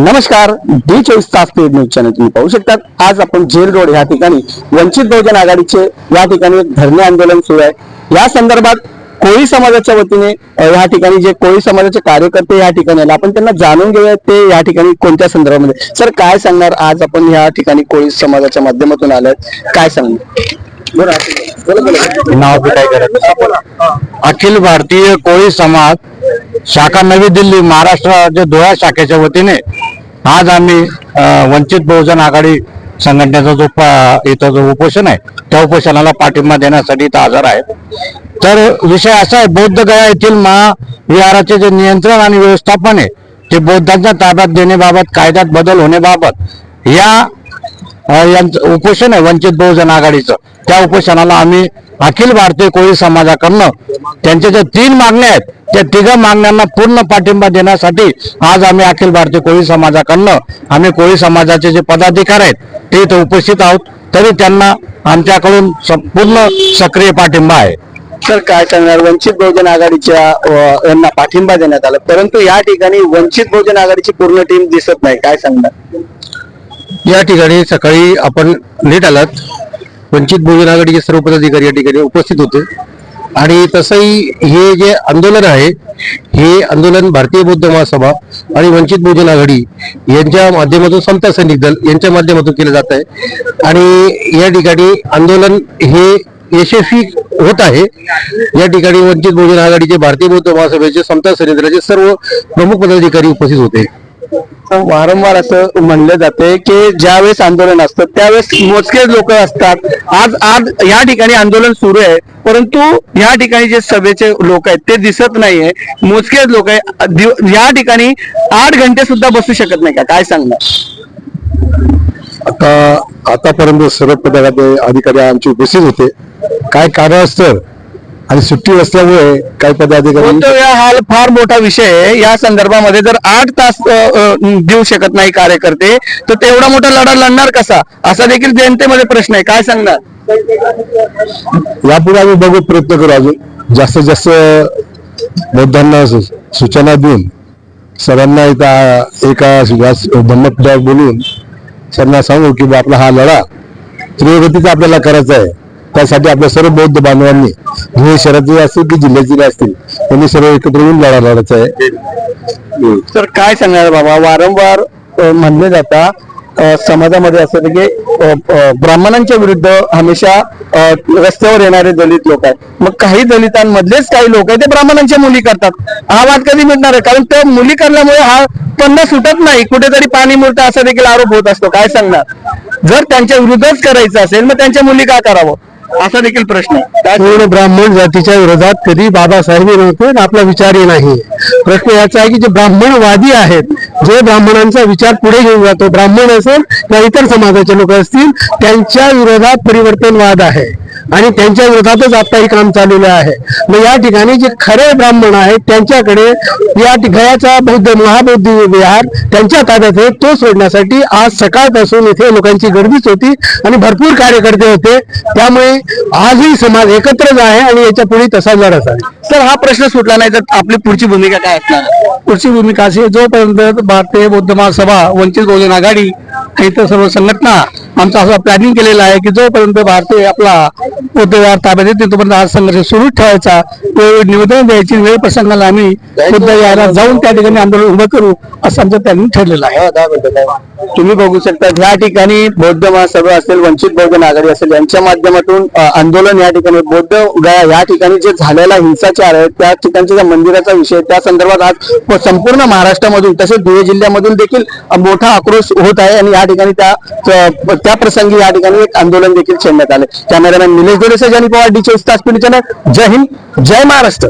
नमस्कार डी चोवीस तास पेड न्यूज चॅनल तुम्ही पाहू शकतात. आज आपण जेल रोड या ठिकाणी वंचित बहुजन आघाडीचे या ठिकाणी एक धरणे आंदोलन सुरू आहे. या संदर्भात कोळी समाजाच्या वतीने या ठिकाणी जे कोळी समाजाचे कार्यकर्ते या ठिकाणी आले आपण त्यांना जाणून घेऊया ते या ठिकाणी कोणत्या संदर्भामध्ये. सर काय सांगणार आज आपण या ठिकाणी कोळी समाजाच्या माध्यमातून आलोय काय सांगणार. नाव अखिल भारतीय कोळी समाज शाखा नवी दिल्ली महाराष्ट्र राज्य धुळा शाखेच्या वतीने आज आम्ही वंचित बहुजन आघाडी संघटनेचा जो इथं जो उपोषण आहे त्या उपोषणाला पाठिंबा देण्यासाठी इथं हजर आहे तर विषय असा आहे बौद्ध गया येथील महाविहाराचे जे नियंत्रण आणि व्यवस्थापन आहे ते बौद्धांच्या ताब्यात देण्याबाबत कायद्यात बदल होण्याबाबत या यांचं उपोषण आहे वंचित बहुजन आघाडीचं. त्या उपोषणाला आम्ही अखिल भारतीय कोळी समाजाकडनं त्यांच्या ज्या तीन मागण्या आहेत त्या तिघा मागण्यांना पूर्ण पाठिंबा देण्यासाठी आज आम्ही अखिल भारतीय कोळी समाजाकडनं आम्ही कोळी समाजाचे जे पदाधिकारी आहेत ते इथं उपस्थित आहोत. तरी त्यांना आमच्याकडून संपूर्ण सक्रिय पाठिंबा आहे. सर काय सांगणार? वंचित बहुजन आघाडीच्या यांना पाठिंबा देण्यात आला. परंतु या ठिकाणी वंचित बहुजन आघाडीची पूर्ण टीम दिसत नाही. काय सांगणार? या ठिकाणी सकाळी आपण लेट आलात. वंचित बहुजन आघाडीचे सर्व पदाधिकारी या ठिकाणी उपस्थित होते. आणि तसंही हे जे आंदोलन आहे हे आंदोलन भारतीय बौद्ध महासभा आणि वंचित बहुजन आघाडी यांच्या माध्यमातून समता सैनिक दल यांच्या माध्यमातून केलं जात आहे. आणि या ठिकाणी आंदोलन हे यशस्वी होत आहे. या ठिकाणी वंचित बहुजन आघाडीचे भारतीय बौद्ध महासभेचे समता सैनिक दलाचे सर्व प्रमुख पदाधिकारी उपस्थित होते. वारंवार असं म्हणलं जाते की ज्यावेळेस आंदोलन असतं त्यावेळेस मोजकेच लोक असतात. आज आज या ठिकाणी आंदोलन सुरू आहे परंतु या ठिकाणी जे सभेचे लोक आहेत ते दिसत नाहीये. मोजकेच लोक आहे या ठिकाणी आठ घंटे सुद्धा बसू शकत नाही का? काय सांगणार? आता आतापर्यंत सर्व पदाधिकारी अधिकारी उपस्थित होते. काय कारण असतं? आणि सुट्टी असल्यामुळे काही पदाधिकारी या हा फार मोठा विषय आहे. या संदर्भामध्ये जर आठ तास देऊ शकत नाही कार्यकर्ते तर तेवढा मोठा लढा लढणार कसा? असा देखील जनतेमध्ये प्रश्न आहे. काय सांगणार? यापुढे आम्ही बघू प्रयत्न करू अजून. जास्तीत जास्त बौद्धांना सूचना देऊन सर्वांना इथं एका ब्रह्मपीठावर बोलून सर्वांना सांगू की बा आपला हा लढा त्रिगतीचा आपल्याला करायचा आहे. त्यासाठी आपल्या सर्व बौद्ध बांधवांनी धुळे शहरातील असतील की जिल्ह्यातील असतील त्यांनी सर्व एकत्र येऊन लढा लढायचा आहे. तर काय सांगणार बाबा? वारंवार म्हणले जाता समाजामध्ये असं म्हणजे, की ब्राह्मणांच्या विरुद्ध हमेशा रस्त्यावर येणारे दलित लोक आहेत. मग काही दलितांमधलेच काही लोक आहेत ते ब्राह्मणांच्या मुली करतात. हा वाद कधी मिळणार आहे? कारण त्या मुली करण्यामुळे हा पन्ना सुटत नाही. कुठेतरी पाणी मुरतं असा देखील आरोप होत असतो. काय सांगणार? जर त्यांच्या विरुद्धच करायचं असेल मग त्यांच्या मुली का करावं? असा देखील प्रश्न आहे. पूर्ण ब्राह्मण जातीच्या विरोधात कधी बाबासाहेब नव्हते आणि आपला विचारही नाही. प्रश्न याचा आहे की जे ब्राह्मणवादी आहेत जे ब्राह्मणांचा विचार पुढे घेऊन जातो ब्राह्मण असेल किंवा इतर समाजाचे लोक असतील त्यांच्या विरोधात परिवर्तनवाद आहे. आणि त्यांच्या विरोधातच आता हे काम चाललेलं आहे. मग या ठिकाणी जे खरे ब्राह्मण आहेत त्यांच्याकडे या गयाचा बौद्ध महाबौद्ध विहार त्यांच्या ताब्यात आहे तो सोडण्यासाठी आज सकाळपासून इथे लोकांची गर्दीच होती आणि भरपूर कार्यकर्ते होते. त्यामुळे आजही समाज एकत्रच आहे आणि याच्यापुढे तसा लढत आहे. तर हा प्रश्न सुटला नाही तर आपली पुढची भूमिका काय असणार? पुढची भूमिका अशी जोपर्यंत भारतीय बौद्ध महासभा वंचित बहुजन आघाडी इतर सर्व संघटना आमचा असं प्लॅनिंग केलेलं आहे की जोपर्यंत भारतीय आपला बौद्ध विहार ताब्यात येते तोपर्यंत हा संघर्ष सुरूच ठेवायचा. तो निवेदन द्यायची वेळ प्रसंगाला आम्ही बुद्ध विहारात जाऊन त्या ठिकाणी आंदोलन उभं करू असं आमचं प्लॅनिंग ठरलेलं आहे. तुम्ही बघू शकता या ठिकाणी बौद्ध महासभा असेल वंचित बहुजन आघाडी असेल यांच्या माध्यमातून आंदोलन या ठिकाणी बौद्ध गया या ठिकाणी जे झालेला हिंसाचार आहे त्या ठिकाणच्या ज्या मंदिराचा विषय त्या संदर्भात आज संपूर्ण महाराष्ट्रामधून तसेच धुळे जिल्ह्यामधून देखील मोठा आक्रोश होत आहे आणि या ठिकाणी त्या त्या- प्रसंगी या ठिकाणी एक आंदोलन देखील छेडण्यात आले. कॅमेरामॅन निलेश दोडे सजानी पवार डी चोवीस तास पिढीच्या जय हिंद जय महाराष्ट्र.